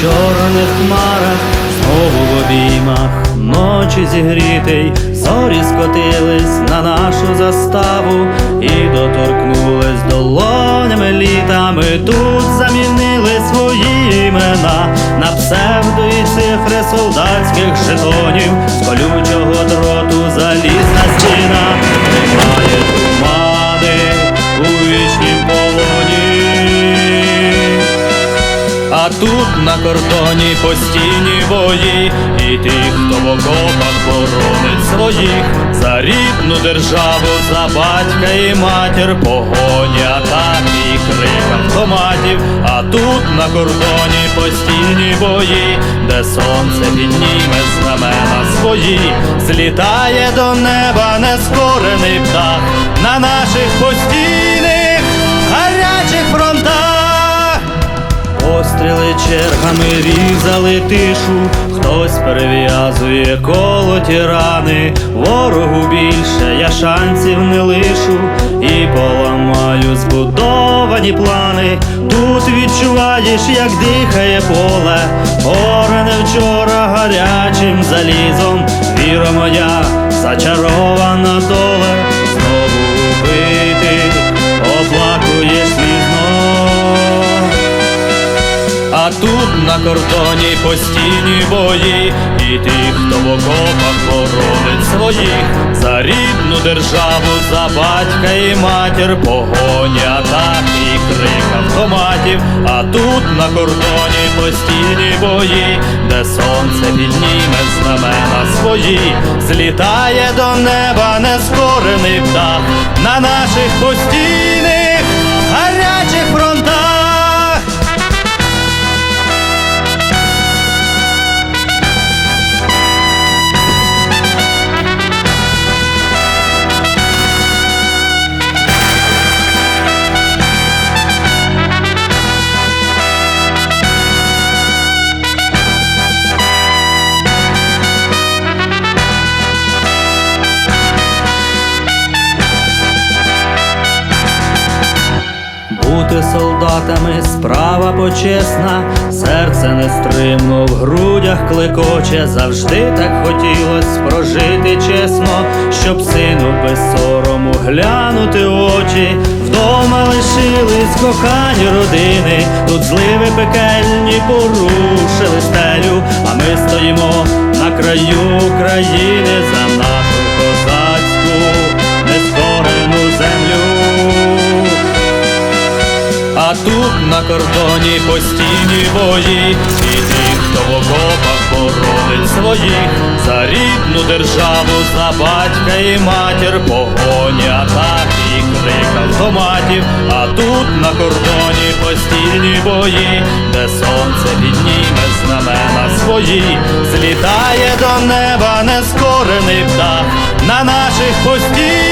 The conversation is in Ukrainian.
чорних хмарах, знову в обіймах ночі зігрітий, зорі скотились на нашу заставу і доторкнулись долонями літами. Тут замінили свої імена на псевдо і цифри солдатських жетонів, з колючого тут на кордоні постійні бої, і тих, хто в окопах боронить своїх за рідну державу, за батька і матір, погоні, атаки і крик автоматів. А тут на кордоні постійні бої, де сонце підніме знамена свої, злітає до неба нескорений птах на наших постійних Постріли чергами різали тишу, хтось перев'язує колоті рани, ворогу більше я шансів не лишу. І поламаю збудовані плани. Тут відчуваєш, як дихає поле,орене вчора гарячим залізом. Віра моя зачарована доле, Тут на кордоні постійні бої, і тих, хто в окопах боронить своїх за рідну державу, за батька і матір, погоні, атаки і крик автоматів. А тут на кордоні постійні бої, де сонце підніме знамена свої, злітає до неба нескорений птах на наших постійних Бути солдатами. Справа почесна, серце нестримно в грудях клекоче, завжди так хотілось прожити чесно, щоб сину без сорому глянути очі. Вдома лишились кохані родини, тут зливи пекельні порушили стелю, а ми стоїмо на краю України за нашу А тут на кордоні постійні бої, і ті, хто в окопах боронить своїх за рідну державу, за батька і матір, погоні, атаки і крик автоматів. А тут на кордоні постійні бої, де сонце підніме знамена свої, злітає до неба нескорений птах на наших постійних